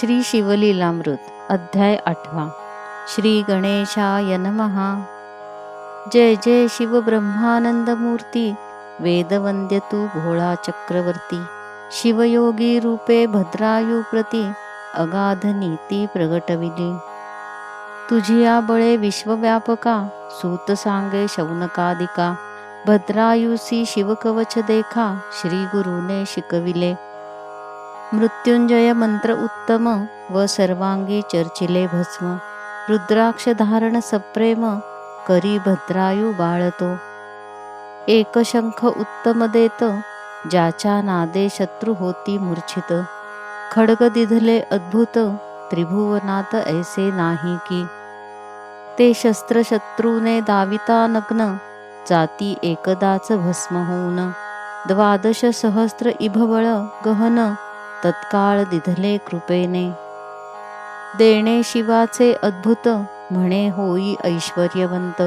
श्री शिवलीलामृत अध्याय आठवा. श्री गणेशाय नमहा जय जय शिव ब्रह्मानंद मूर्ती वेदवंद्य तू भोळा चक्रवर्ती शिवयोगी रूपे भद्रायू प्रती अगाध नीती प्रगटविली. तुझी या बळे विश्वव्यापका सूत सांगे शौनकादिका भद्रायुसी शिवकवच देखा श्री गुरुने शिकविले. मृत्युंजय मंत्र उत्तम व सर्वांगी चर्चिले भस्म. रुद्राक्ष धारण सप्रेम करी भद्रायू बाळतो. एकशंख उत्तम देत ज्याच्या नादे शत्रू होती मूर्छित. खडग दिधले अद्भुत त्रिभुवनात ऐसे नाही की. ते शस्त्र शत्रूने दाविता नग्न जाती एकदाच भस्म होऊन. द्वादश सहस्त्र इभवळ गहन तत्काळ दिधले कृपेने. देणे शिवाचे अद्भुत म्हणे होई ऐश्वर्यवंत.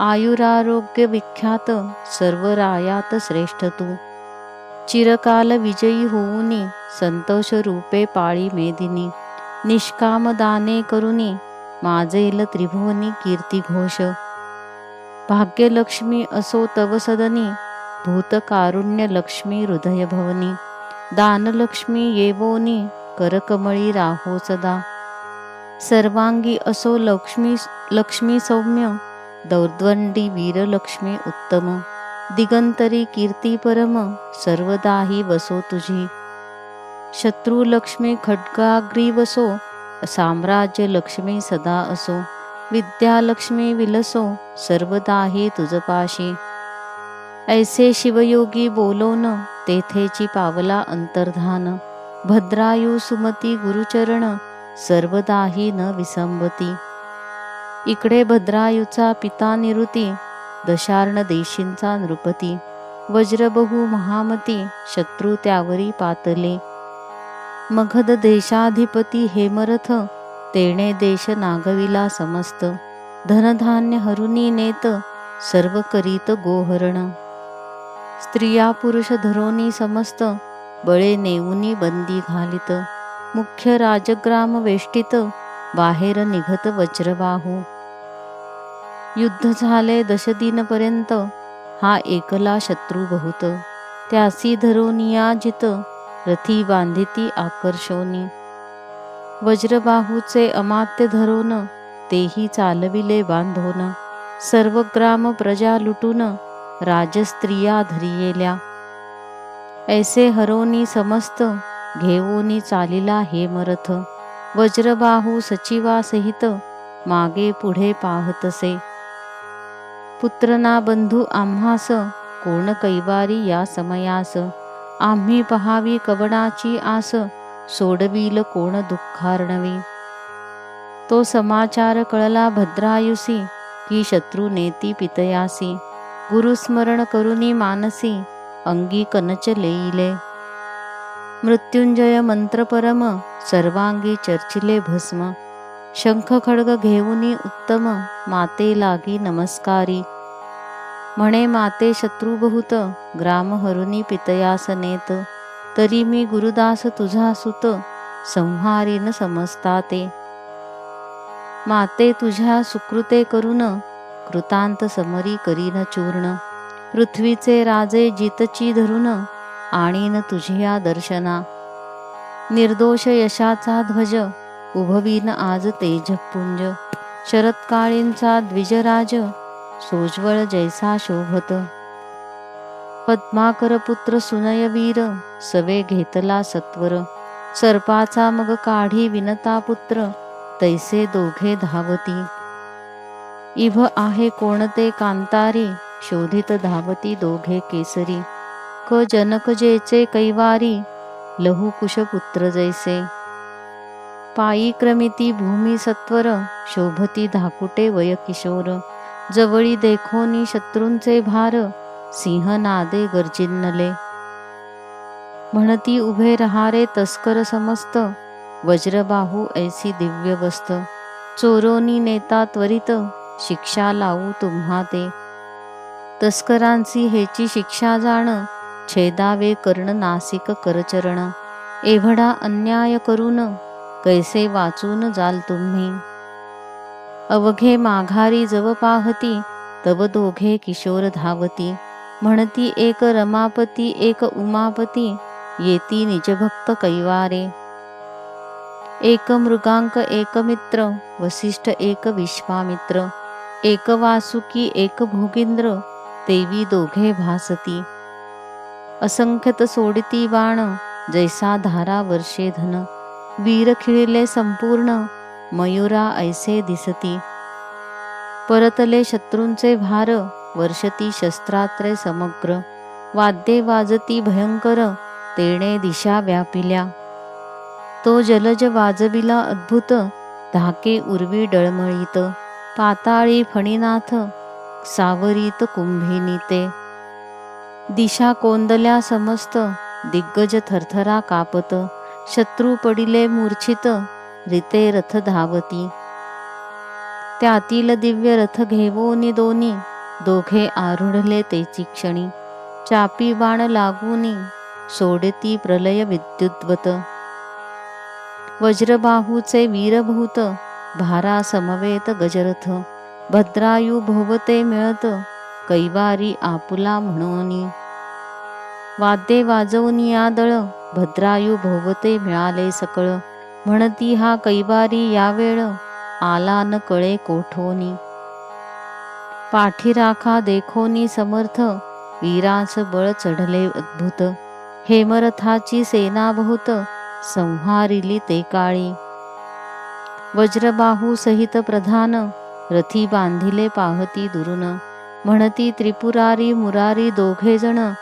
आयुरारोग्य विख्यात सर्व रायात श्रेष्ठ तू. चिरकाल विजयी होऊनी संतोष रूपे पाळी मेदिनी. निष्काम दाने करुनी माजेल त्रिभुवनी कीर्ती घोष. भाग्यलक्ष्मी असो तव सदनी भूतकारुण्य लक्ष्मी हृदय भवनी दानलक्ष्मी येवोनी करकमळी राहो सदा. सर्वांगी असो लक्ष्मी लक्ष्मी सौम्य दौर्द्वंडी वीरलक्ष्मी उत्तम. दिगंतरी कीर्ती परम सर्वदाही वसो तुझी. शत्रुलक्ष्मी खड्गाग्री वसो साम्राज्य लक्ष्मी सदा असो. विद्यालक्ष्मी विलसो सर्वदाही तुझपाशी. ऐसे शिवयोगी बोलोन तेथेची पावला अंतर्धान. भद्रायू सुमती गुरुचरण सर्वदाही न विसंबती. इकडे भद्रायूचा पिता निरुती दशार्ण देशींचा नृपती. वज्रबहू महामती शत्रू त्यावरी पातले. मगध देशाधिपती हेमरथ तेणे देश नागविला समस्त. धनधान्य हरुनी नेत सर्व करीत गोहरण. स्त्रिया पुरुष धरोनी समस्त बळे नेऊनी बंदी घालित. मुख्य राजग्राम वेष्टित बाहेर निघत वज्रबाहू. युद्ध झाले दशदिनपर्यंत हा एकला शत्रू बहुत. त्यासी धरोनिया जित रथी बांधिती आकर्षोनी. वज्रबाहूचे अमात्य धरोन तेही चालविले बांधोन. सर्व ग्राम प्रजा लुटून राजस्त्रिया धरियेल्या ऐसे हरोनी समस्त घेऊनी चालिला हेमरथ वज्रबाहू सचिवासहित मागे पुढे पाहतसे. पुत्रना बंधू आम्हास कोण कैवारी या समयास. आम्ही पहावी कवणाची आस सोडवील कोण दुःखार्णवी. तो समाचार कळला भद्रायुसी की शत्रू नेती पितयासी. गुरुस्मरण करुनी मानसी अंगी कनच लेईले. मृत्युंजय मंत्र परम सर्वांगी चर्चिले भस्म. शंख खड्ग घेऊनी उत्तम माते लागी नमस्कारी. म्हणे माते शत्रुबहुत ग्राम हरुनी पितयास नेत तरी मी गुरुदास तुझा सुत संहारीन समजता ते माते तुझ्या सुकृते करून कृतांत समरी करीन चूर्ण. पृथ्वीचे राजे जितची धरून आणीन तुझिया दर्शना. निर्दोष यशाचा ध्वज उभवीन आज तेजपुंज शरत्काळींचा द्विजराज सोज्वळ जैसा शोभत. पद्माकर पुत्र सुनयवीर सवे घेतला सत्वर. सर्पाचा मग काढी विनता पुत्र तैसे दोघे धावती. इभ आहे कोणते कांतारी? शोधित धावती दोघे केसरी. क जनक जेचे कैवारी लहुकुश पुत्र जैसे. पायी क्रमिती भूमी सत्वर शोभती धाकुटे वय किशोर. जवळी देखोनी शत्रूंचे भार सिंह नादे गर्जिन्नले. म्हणती उभे रहारे तस्कर समस्त वज्रबाहू ऐसी दिव्य वस्त चोरोनी नेता त्वरित शिक्षा लावू तुम्हा ते. तस्करांची हेची शिक्षा जाण छेदावे कर्ण नासिक करचरण. एवढा अन्याय करून कैसे वाचून जाल तुम्ही? अवघे माघारी जव पाहती तव दोघे किशोर धावती. म्हणती एक रमापती एक उमापती येती निजभक्त कैवारे. एक मृगांक एक मित्र वसिष्ठ एक विश्वामित्र. एक वासुकी एक भोगिंद्र देवी दोघे भासती. असंख्यत सोडती बाण जैसा धारा वर्षे धन. वीर खिळले संपूर्ण मयुरा ऐसे दिसती. परतले शत्रूंचे भार वर्षती शस्त्रात्रे समग्र. वाद्ये वाजती भयंकर तेणे दिशा व्यापिल्या. तो जलज वाजविला अद्भुत धाके उर्वी डळमळीत. पाताळी फणीनाथ सावरीत कुंभिनीते दिशा कोंदल्या समस्त दिग्गज थरथरा कापत शत्रू पडिले मूर्छित रिते रथ धावती. त्यातील दिव्य रथ घेवोनी दोनी दोघे आरूढले तेची क्षणी. चापी बाण लागूनी सोडती प्रलय विद्युद्वत. वज्रबाहूचे वीरभूत भारा समवेत गजरथ. भद्रायू भोवते मिळत कैवारी आपुला म्हणोनी. वाद्ये वाजवनी आदळ भद्रायू भोवते मिळाले सकळ. म्हणती हा कैवारी यावेळ आला न कळे कोठोनी. पाठीराखा देखोनी समर्थ वीराच बळ चढले अद्भुत. हेमरथाची सेना बहुत संहारिली ते काळी. वज्रबाहू सहित प्रधान रथी बांधिले पाहती दुरून. म्हणती त्रिपुरारी मुरारी दोघे जण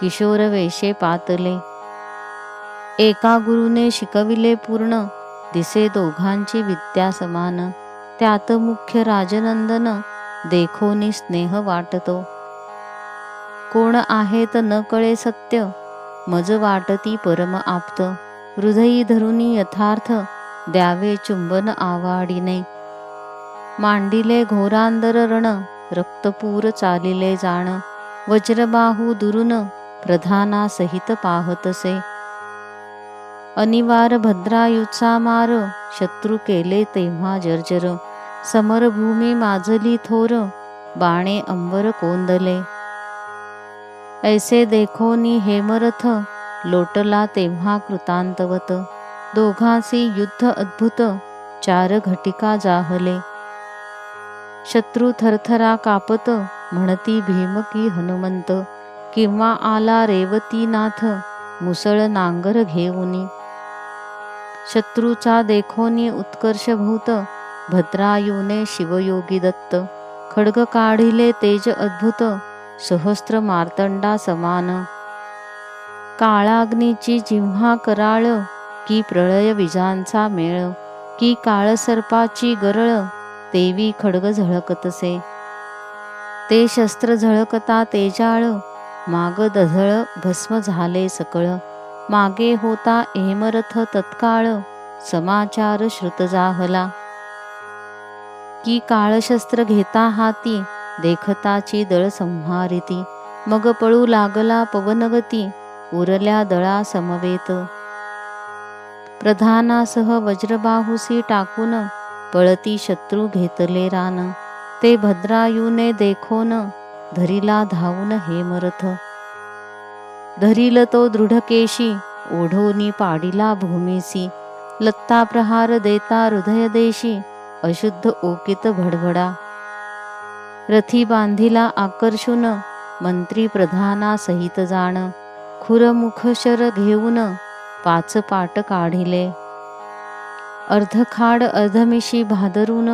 किशोर वेशे पातले. एका गुरुने शिकविले पूर्ण दिसे दोघांची विद्या समान. त्यात मुख्य राजनंदन देखोनी स्नेह वाटतो. कोण आहेत न कळे सत्य मज वाटती परम आप्त. हृदयी धरुनी यथार्थ द्यावे चुंबन आवाडीने. मांडिले घोरांदर रण रक्तपूर चालिले जाण. वज्रबाहू दुरून प्रधाना सहित पाहतसे. अनिवार भद्रायुचा मार शत्रू केले तेव्हा जर्जर. समरभूमी माजली थोर बाणे अंबर कोंदले. ऐसे देखोनी हेमरथ लोटला तेव्हा कृतांतवत. दोघांसी युद्ध अद्भुत चार घटिका जाहले. शत्रू थरथरा कापत म्हणती भीम की हनुमंत किंवा आला रेवतीनाथ मुसळ नांगर घेऊनी. शत्रूचा देखोनी उत्कर्षभूत भद्रायुने शिवयोगी दत्त खड्ग काढिले तेज अद्भुत सहस्त्र मार्तंडा समान. काळाग्नीची जिव्हा कराळ की प्रळय विजांचा मेळ की काळसर्पाची गरळ तेवी खडग झळकतसे. ते शस्त्र झळकता तेजाळ माग दझळ भस्म झाले सकळ. मागे होता हेमरथ तत्काळ समाचार श्रुत जाहला. की काळशस्त्र घेता हाती देखताची दळ संहारिती. मग पळू लागला पवनगती उरल्या दळा समवेत प्रधानासह वज्रबाहुसी टाकून पळती शत्रू घेतले रान. ते भद्रायूने देखोन धरिला धावून हेमरथ धरिल तो दृढकेशी ओढोनी पाडिला भूमीसी. लत्ता प्रहार देता हृदय देशी अशुद्ध ओकित भडभडा. रथी बांधिला आकर्षून मंत्री प्रधाना सहित जाण. खुरमुख शर घेऊन पाच पाट काढिले. अर्धखाड अर्धमिशी भादरून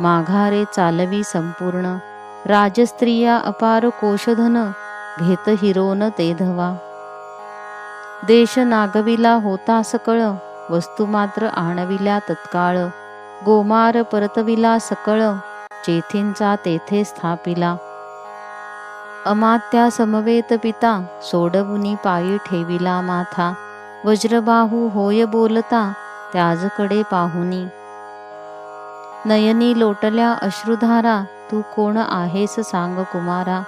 माघारे चालवी संपूर्ण. राजस्त्रिया अपार कोशधन घेत हिरोन ते धवा. देश नागविला होता सकळ वस्तू मात्र आणविल्या तत्काळ. गोमार परतविला सकळ चेथींचा तेथे स्थापिला. अमात्या समवेत पिता सोडवुनी पायी ठेविला माथा. वज्रबाहू होय बोलता त्याजकडे पाहुनी. नयनी लोटल्या अश्रुधारा तू कोण आहेस सांग कुमारा.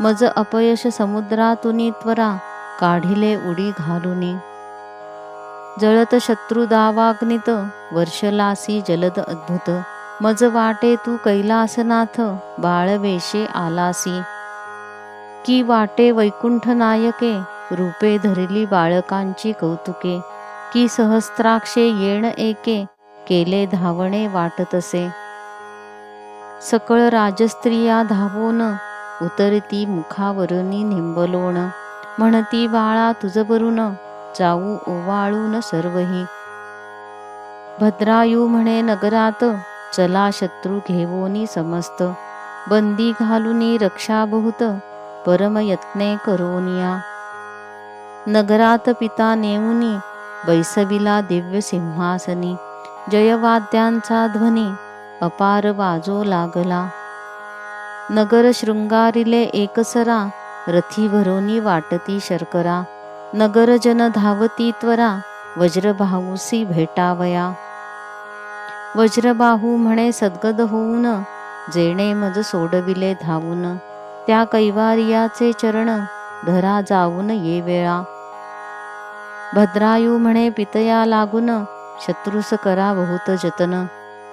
मज अपयश समुद्रातुनी त्वरा काढिले उडी घालुनी. जळत शत्रुदावाग्नित वर्षलासी जलद अद्भुत. मज वाटे तू कैलासनाथ बाळवेशे आलासी. की वाटे वैकुंठ नायके रूपे धरली बाळकांची कौतुके. की सहस्त्राक्षे येण एके केले धावणे वाटतसे. सकळ राजस्त्रिया धावोन उतरती मुखावरुनी निंबलोण. म्हणती बाळा तुझबरून जाऊ ओवाळून सर्वही. भद्रायू म्हणे नगरात चला शत्रू घेवोनी समस्त. बंदी घालुनी रक्षाभूत परमयत्ने करोनिया. नगरात पिता नेऊनी बैसविला दिव्य सिंहासनी जयवाद्यांचा ध्वनी अपार वाजो लागला. नगर शृंगारिले एकसरा रथी भरोनी वाटती शर्करा नगर जन धावती त्वरा वज्रभाऊसी भेटावया. वज्रबाहू म्हणे सद्गद होऊन जेणे मज सोडविले धावून त्या कैवारियाचे चरण धरा जाऊन ये वेळा. भद्रायू म्हणे पितया लागून शत्रुस करा बहुत जतन.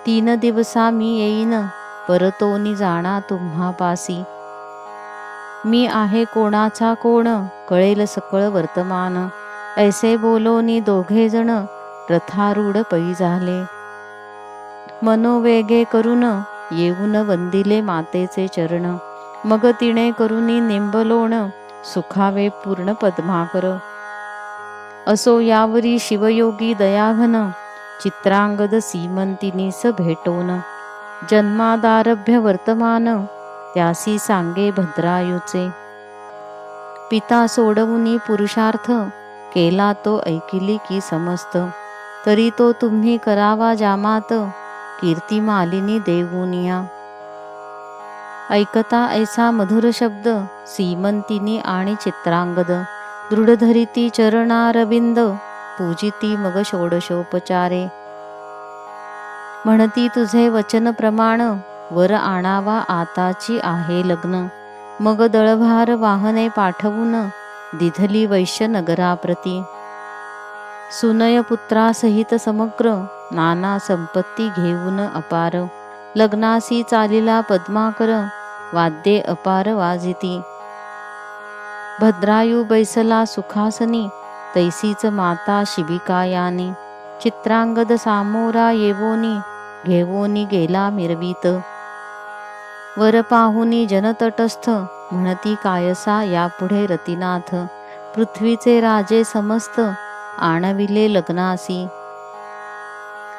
तीन दिवसा मी येईन परतोनी जाणा तुम्हा पासी मी आहे कोणाचा कोण कळेल सकळ वर्तमान. ऐसे बोलोनी दोघे जण रथारूढ पै झाले. मनोवेगे करून येऊन वंदिले मातेचे चरण. मग तिने करुनी निंबलोण सुखावे पूर्ण पद्माकर. असो यावरी शिवयोगी दयाघन चित्रांगद सीमंतिनीस भेटोन. जन्मादारभ्य वर्तमान त्यासी सांगे भद्रायूचे. पिता सोडवुनी पुरुषार्थ केला तो ऐकिली की समस्त. तरी तो तुम्ही करावा जामात कीर्ती मालिनी देवुनिया. ऐकता ऐसा मधुर शब्द सीमंतिनी आणि चित्रांगद. दृढधरिती चरणारविंद पूजिती मग षोडशोपचारे. म्हणती तुझे वचन प्रमाण वर आणावा आताची आहे लग्न. मग दळभार वाहने पाठवून दिधली वैश्य नगराप्रती सुनय पुत्रासहित समग्र नाना संपत्ती घेऊन अपार. लग्नासी चालिला पद्माकर वाद्ये अपार वाजिती. भद्रायू बैसला सुखासनी तैसीच माता शिबिकायाने चित्रांगद सामोरा येवोनी घेवोनी गेला मिरवीत. वर पाहुनी जनतटस्थ म्हणती कायसा यापुढे रतिनाथ पृथ्वीचे राजे समस्त आणविले लग्नासी.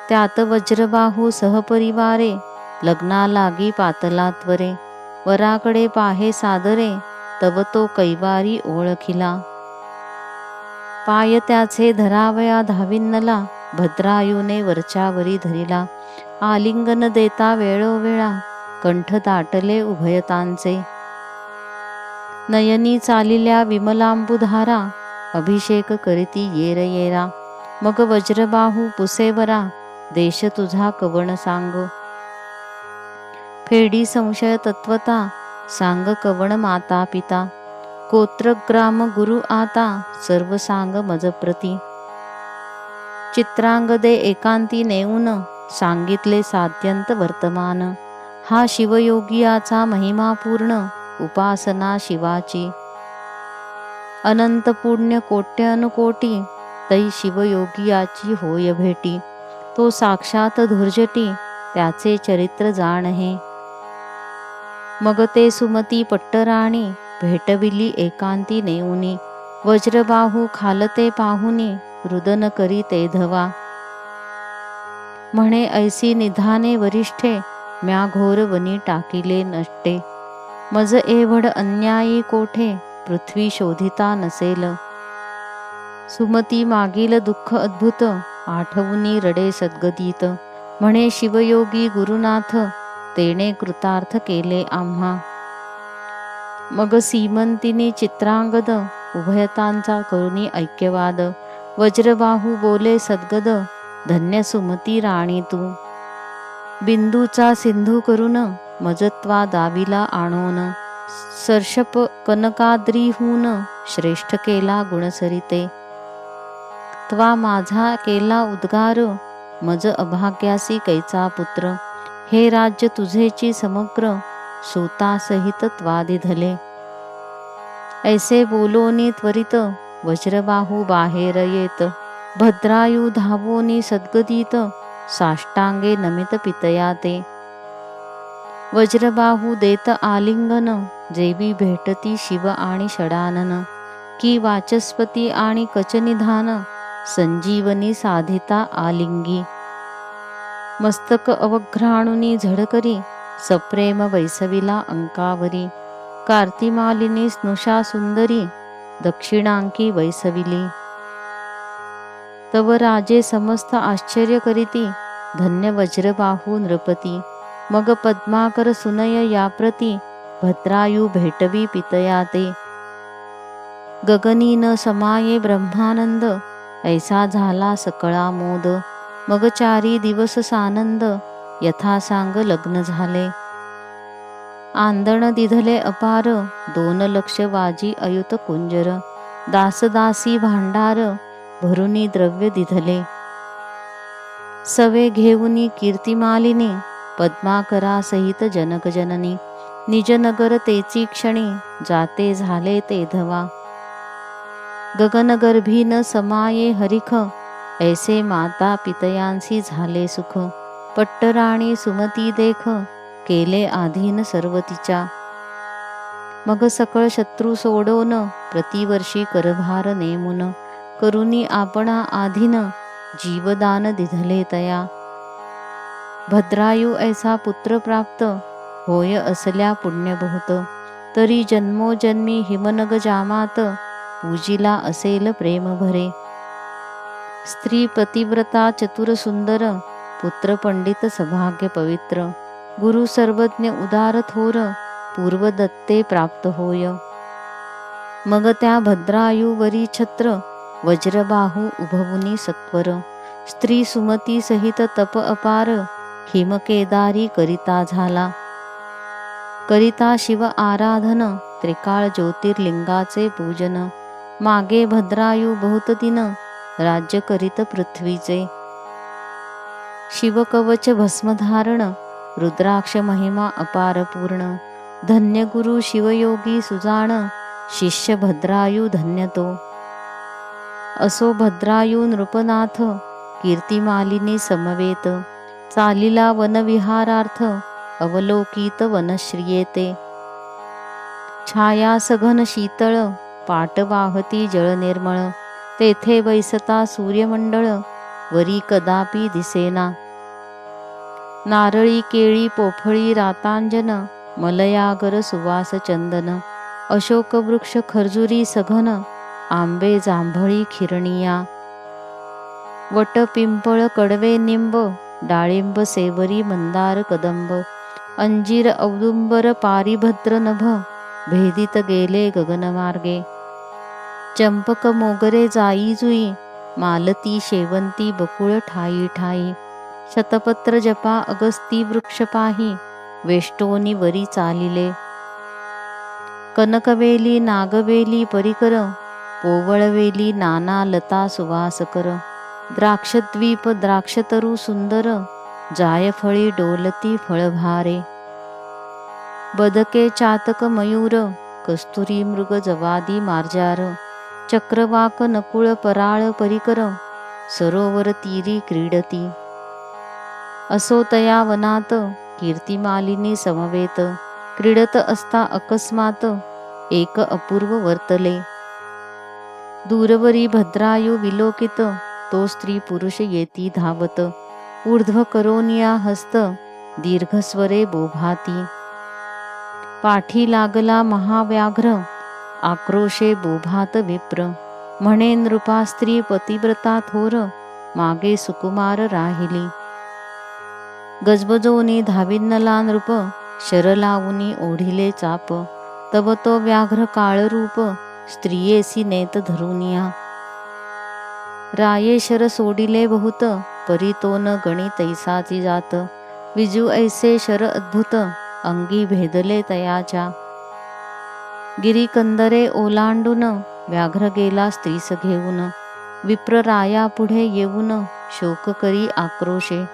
त्यात वज्रबाहू सहपरिवारे लग्ना लागी पातलात्वरे वराकडे पाहे सादरे तव तो कैवारी ओळखिला. पाय त्याचे धरावया धाविन्नला भद्रायूने वरच्यावरी धरिला. आलिंगन देता वेळोवेळा कंठ दाटले उभयतांचे. नयनी चालिल्या विमलांबुधारा अभिषेक करीती येर येरा मग वज्रबाहू पुसेवरा देश तुझा कवण सांग. फेडी संशय तत्वता सांग कवण माता पिता. गोत्रग्राम गुरु आता सर्व सांग मजप्रती चित्रांगदे एकांती नेऊन सांगितले साध्यंत वर्तमान. हा शिवयोगियाचा महिमापूर्ण उपासना शिवाची. अनंत पुण्य कोट्यानुकोटी तै शिवयोगियाची होय भेटी. तो साक्षात धुर्जटी त्याचे चरित्र जाण हे. मग ते सुमती पट्टराणी भेटविली एकांती नेऊनी वज्रबाहू खालते पाहुनी रुदन करी ते धवा. म्हणे ऐसी निधाने वरिष्ठे म्या घोर वनी टाकिले नष्टे. मज एवढ अन्यायी कोठे पृथ्वी शोधिता नसेल. सुमती मागील दुःख अद्भुत आठवुनी रडे सद्गदीत म्हणे शिवयोगी गुरुनाथ तेने कृतार्थ केले आम्हा. मग सीमंतिनी चित्रांगद उभयतांचा करुणी ऐक्यवाद. वज्रबाहू बोले सद्गद धन्य सुमती राणी तू. बिंदूचा सिंधू करून मजत्वा दाविला आणोन सर्षप कनकाद्रीहून श्रेष्ठ केला गुणसरिते. त्वा माझा केला उद्गार मज अभाग्यासी कैचा पुत्र. हे राज्य तुझेची समग्र सूतासहित त्वादिधले ऐसे बोलोनी त्वरित वज्रबाहू बाहेर येत. भद्रायू धावोनी सद्गदित साष्टांगे नमित पितया ते. वज्रबाहू देत आलिंगन जेवी भेटती शिव आणि षडानन. की वाचस्पती आणि कचनिधान संजीवनी साधिता आलिंगी. मस्तक अवघ्राणुनी झडकरी सप्रेम वैसविला अंकावरी कार्तिमालिनी स्नुषा सुंदरी दक्षिणांकी वैसविली. तव राजे समस्त आश्चर्य करीती धन्य वज्रबाहू नृपती मग पद्माकर सुनय याप्रती भद्रायू भेटवी पितया ते गगनी न समाये ब्रह्मानंद ऐसा झाला सकळा मोद मग चारी दिवस सानंद यथा सांग लग्न झाले. आंदण दिधले अपार दोन लक्ष वाजी अयुत कुंजर. दासदासी भांडार भरुनी द्रव्य दिधले. सवे घेऊनी कीर्तिमालिनी पद्माकरा सहित जनक जननी. निजनगर तेची क्षणी जाते झाले ते धवा. गगनगर्भी न समाये हरिख ऐसे माता पितयांसी झाले सुख. पट्टराणी सुमती देख केले आधीन सर्व तिच्या. मग सकळ शत्रू सोडोन प्रतिवर्षी करभार नेमुन. करुनी आपणा आधीन जीवदान दिधले तया. भद्रायू ऐसा पुत्र प्राप्त होय असल्या पुण्य तरी जन्मोजन्मी हिमनग जामात पूजिला असेल प्रेम भरे. स्त्री पतिव्रता चतुर सुंदर पुत्र पंडित सभाग्य पवित्र गुरु सर्वज्ञ उदार थोर पूर्व दत्ते प्राप्त होय। मग त्या भद्रायुवरी छत्र वज्रबाहू उभवुनी सत्वर स्त्री सुमती सहित तप अपार हिमकेदारी करिता झाला। करिता शिव आराधन त्रिकाळ ज्योतिर्लिंगाचे पूजन मागे भद्रायू बहुत दिन राज्य करीत पृथ्वीचे. शिवकवच भस्मधारण रुद्राक्ष महिमा अपार पूर्ण. धन्य गुरु शिवयोगी सुजाण शिष्य भद्रायू धन्यतो. असो भद्रायू नृपनाथ कीर्तिमालिनी समवेत. चालिला वनविहारार्थ अवलोकित वनश्रियेते छाया सघन शीतळ पाट वाहती जळ निर्मळ. तेथे बैसता सूर्यमंडळ वरी कदापि दिसेना. नारळी केळी पोफळी रातांजन मलयागर सुवास चंदन अशोक वृक्ष खर्जुरी सघन आंबे जांभळी खिरणिया. वट पिंपळ कडवे निंब डाळिंब सेवरी मंदार कदंब अंजीर औदुंबर पारिभद्र नभ भेदित गेले गगनमार्गे. चंपक मोगरे जाई जुई मालती शेवंती बकुळ ठाई ठाई. शतपत्र जपा अगस्ती वृक्ष पाही वेष्टोनी वरी चालिले. कनकवेली नागवेली परिकर पोवळवेली नाना लता सुवासकर द्राक्षद्वीप द्राक्षतरू सुंदर जायफळी डोलती फळभारे. बदके चातक मयूर कस्तुरी मृग जवादी मार्जार. चक्रवाक नकुळ पराळ परिकर सरोवर तीरी क्रीडती. असो तया वनात कीर्तिमालिनी समवेत क्रीडत असता अकस्मात एक अपूर्व वर्तले. दूरवरी भद्रायु विलोकित तो स्त्री पुरुष येती धावत. ऊर्ध्व करोनिया हस्त दीर्घस्वरे बोभाती. पाठी लागला महाव्याघ्र आक्रोशे बोभात विप्र. म्हणे नृपा स्त्री पतिव्रता थोर मागे सुकुमार राहिली. गजबजोनी धाविन्नला नृप शरलावुनी ओढिले चाप. तव तो व्याघ्र काळरूप स्त्रियेसी नेत धरुनिया. राये शर सोडिले बहुत परी तो न गणित ऐसाची जात. विजू ऐसे शर अद्भुत अंगी भेदले तयाच्या. गिरीकंदरे ओलांडून व्याघ्र गेला स्त्रीस घेऊन. विप्रराया पुढे येऊन शोक करी आक्रोशे.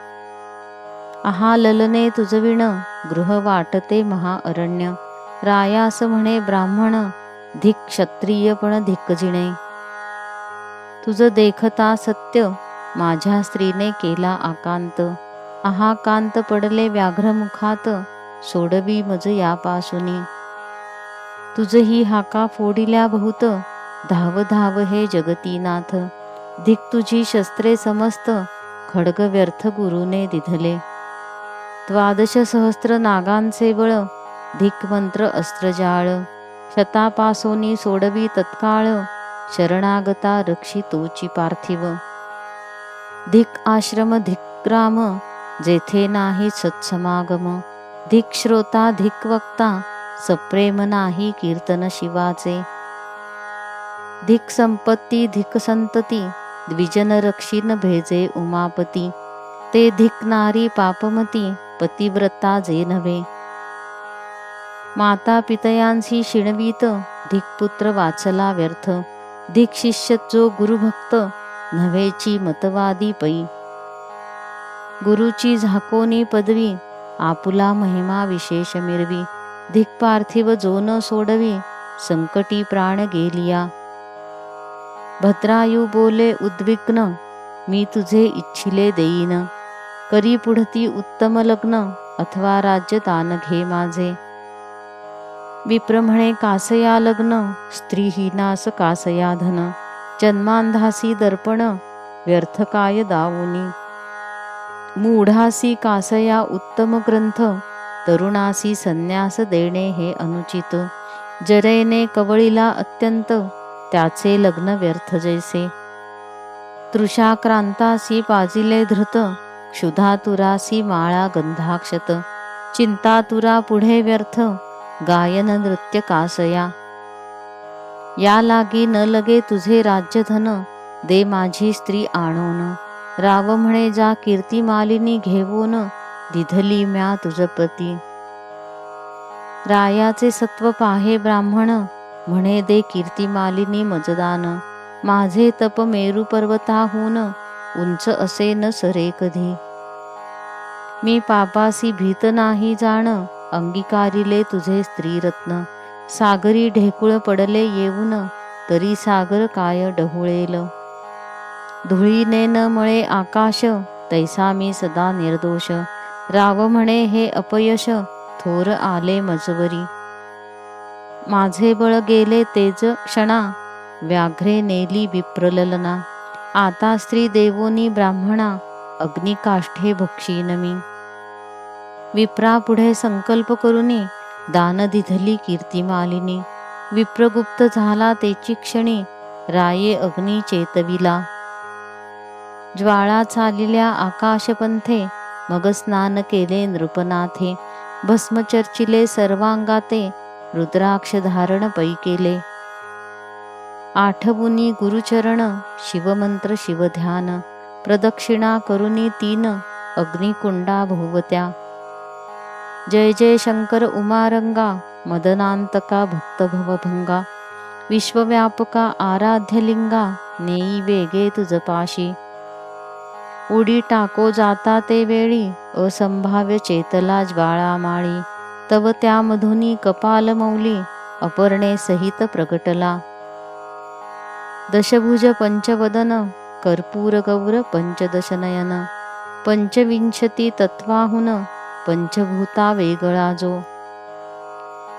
आहा ललने तुझविण गृह वाटते महाअरण्य रायास म्हणे ब्राह्मण धिक क्षत्रियपण धिक्कजिणे तुझ देखता सत्य माझ्या स्त्रीने केला आकांत. आहा कांत पडले व्याघ्रमुखात सोडवी मज यापासुनी. तुझही हाका फोडिल्या बहुत धाव धाव हे जगतीनाथ. धिक तुझी शस्त्रे समस्त. खडग व्यर्थ गुरुने दिधले. द्वादश सहस्त्र नागांचे बळ. धिक मंत्र अस्त्रजाळ. शतापासोनी सोडवी तत्काळ. शरणागता रक्षितोची पार्थिव. धिक आश्रम धिक ग्राम. जेथे नाही सत्समागम. धिक श्रोता धिक वक्ता. सप्रेम नाही कीर्तन शिवाचे. धिक संपत्ती धिक संतती द्विजन रक्षीन भेजे उमापती. ते धिक नारी पापमती पतिव्रता जे नव्हे. माता पितयांशी शिणवीत धिक पुत्र वाचला व्यर्थ. धिक शिष्य जो गुरुभक्त नव्हेची मतवादी पै. गुरुची झाकोनी पदवी आपुला महिमा विशेष मिरवी. धिक पार्थिव जो न सोडवी संकटी प्राण गेलिया. भद्रायू बोले उद्विग्न मी तुझे इच्छिले देईन. करी पुढती उत्तम लग्न अथवा राज्य दान घे माझे. विप्रमणे कासया लग्न स्त्रीहीनास कासया धन. जन्मांधासी दर्पण व्यर्थकाय दावुनी मूढासी कासया उत्तम ग्रंथ तरुणासी संन्यास देणे हे अनुचित. जरेने कवळीला अत्यंत त्याचे लग्न व्यर्थ जैसे. तृषाक्रांतासी पाजिले धृत क्षुधातुरासी माळा गंधाक्षत. चिंतातुरा पुढे व्यर्थ गायन नृत्य कासया. या लागी न लगे तुझे राज्यधन दे माझी स्त्री आणून. राव म्हणे जा कीर्तिमालिनी घेवून दिधली म्या तुझपती रायाचे सत्व पाहे ब्राह्मण म्हणे दे कीर्तिमालिनी मजदान. माझे तप मेरू पर्वताहून उंच असे न सरे कधी. मी पापासी भीत नाही जाण अंगीकारिले तुझे स्त्रीरत्न. सागरी ढेकुळ पडले येऊन तरी सागर काय डहुळेल धुळीने न मळे आकाश तैसा मी सदा निर्दोष. राव म्हणे हे अपयश थोर आले मजवरी. माझे बळ गेले तेज क्षणा व्याघ्रे नेली विप्रललना. आता स्त्री देवोनी ब्राह्मणा अग्निकाष्ठे भक्षीन मी. विप्रा पुढे संकल्प करुनी दान दिधली कीर्तिमालिनी विप्रगुप्त झाला तेची क्षणी राये अग्नी चेतविला. ज्वाळा चालिल्या आकाशपंथे मग स्नान केले नृपनाथे भस्म चर्चिले सर्वांगाते रुद्राक्ष धारण पै केले. आठवुनी गुरुचरण शिवमंत्र शिवध्यान प्रदक्षिणा करुनी तीन अग्निकुंडा भोवत्या. जय जय शंकर उमारंगा मदनांतका भक्तभवभंगा विश्वव्यापका आराध्यलिंगा नेई वेगे तुझपाशी. उडी टाको जाता ते वेळी. असंभाव्य चेतला ज्वाळा माळी. तव त्यामधुनी कपाल मौली. अपर्णे सहित प्रगटला. दशभुज पंचवदन. कर्पूर गौर पंचदशनयन. पंचविंशती तत्वाहुन पंचभूता वेगळा जो.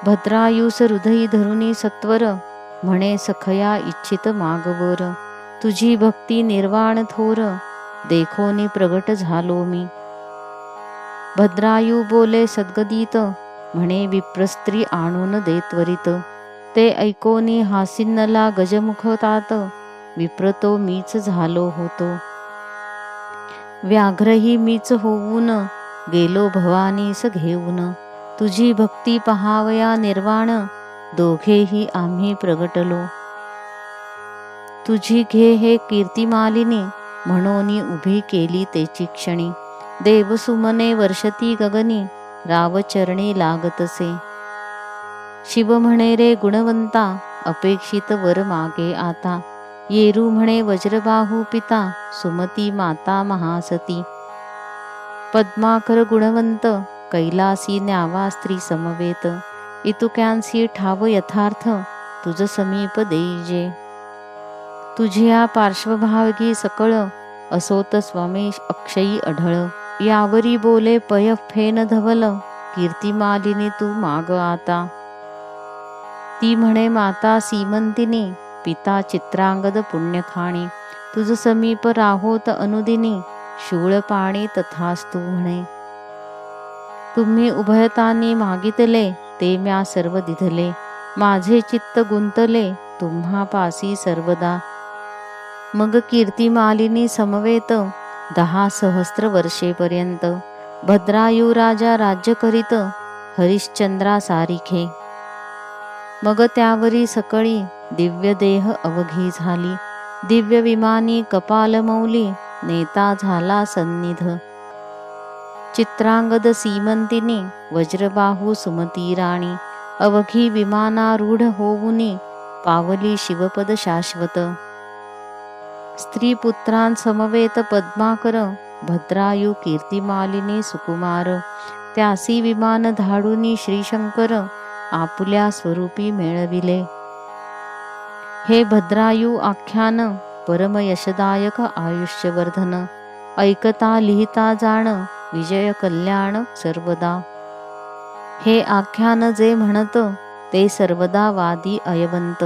भद्रायुस हृदयी धरुनी सत्वर. म्हणे सखया इच्छित मागवर. तुझी भक्ती निर्वाण थोर. देखोनी प्रगट झालो मी. भद्रायू बोले सद्गदित म्हणे विप्रस्त्री आणून दे त्वरित ते ऐकोनी हासिन्नला गजमुखतात विप्रतो मीच झालो होतो. व्याघ्रही मीच होऊन गेलो भवानीस घेऊन. तुझी भक्ती पहावया निर्वाण दोघेही आम्ही प्रगटलो. तुझी घे हे कीर्तिमालिनी म्हणून उभी केली तेची क्षणी. देवसुमने वर्षती गगनी रावचरणी लागतसे. शिव म्हणे रे गुणवंता अपेक्षित वर मागे आता. येरू म्हणे वज्रबाहू पिता सुमती माता महासती. पद्माकर गुणवंत कैलासी न्यावा स्त्री समवेत. इतुक्यांसी ठाव यथार्थ तुझ समीप देईजे तुझ्या पार्श्वभागी सकळ असोत स्वामी अक्षयी अढळ. यावरी बोले पय फेन धवल कीर्तिमालिनी तू माग आता. ती म्हणे माता सीमंतिनी पिता चित्रांगद पुण्यखाणी तुझ समीप राहोत अनुदिनी शूळ पाणी तथास्तू म्हणे. तुम्ही उभयतानी मागितले ते म्या सर्व दिधले. माझे चित्त गुंतले तुम्हा पासी सर्वदा. मग कीर्तिमालिनी समवेत दहा सहस्त्र वर्षेपर्यंत भद्रायू राजा राज्य करीत हरिश्चंद्रा सारिखे मग त्यावरी सकळी दिव्य देह अवघी झाली. दिव्य विमानी कपालमौली नेता झाला सन्निध. चित्रांगद सीमंतिनी वज्रबाहू सुमती राणी अवघी विमानारूढ होऊनी पावली शिवपद शाश्वत. स्त्रीपुत्रांसमवेत पद्माकर भद्रायू कीर्तिमालिनी सुकुमार त्यासी विमान धाडूनी श्रीशंकर आपुल्या स्वरूपी मेळविले. हे भद्रायू आख्यान परम यशदायक आयुष्यवर्धन ऐकता लिहिता जाण विजय कल्याण सर्वदा. हे आख्यान जे म्हणत ते सर्वदा वादी अयवंत.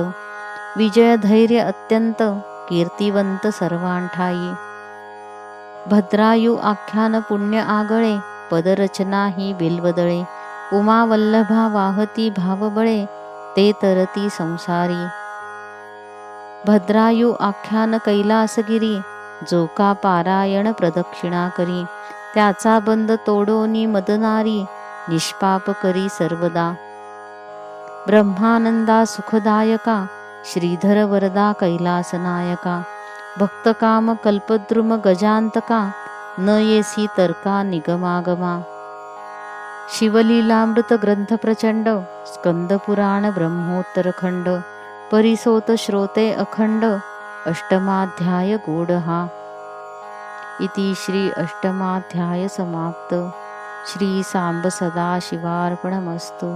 विजय धैर्य अत्यंत कीर्तिवंत सर्वांठाई. भद्रायू आख्यान पुण्य आगळे पदरचना ही बिलवदळे. उमावल्लभा वाहती भावबळे ते तरती संसारी. भद्रायू आख्यान कैलासगिरी जो का पारायण प्रदक्षिणा करी. त्याचा बंद तोडोनी मदनारी निष्पाप करी सर्वदा. ब्रह्मानंदा सुखदायका श्रीधर वरदा कैलासनायका भक्तकाम कल्पद्रुम गजांतका न येसी तर्का निगमागमा। शिवलीलामृत ग्रंथ प्रचंड स्कंदपुराण ब्रह्मोत्तरखंड परिसोत श्रोते अखंड अष्टमाध्याय गोड हा इति श्री अष्टमाध्याय समाप्त। श्री सांब सदा शिवार्पणमस्तु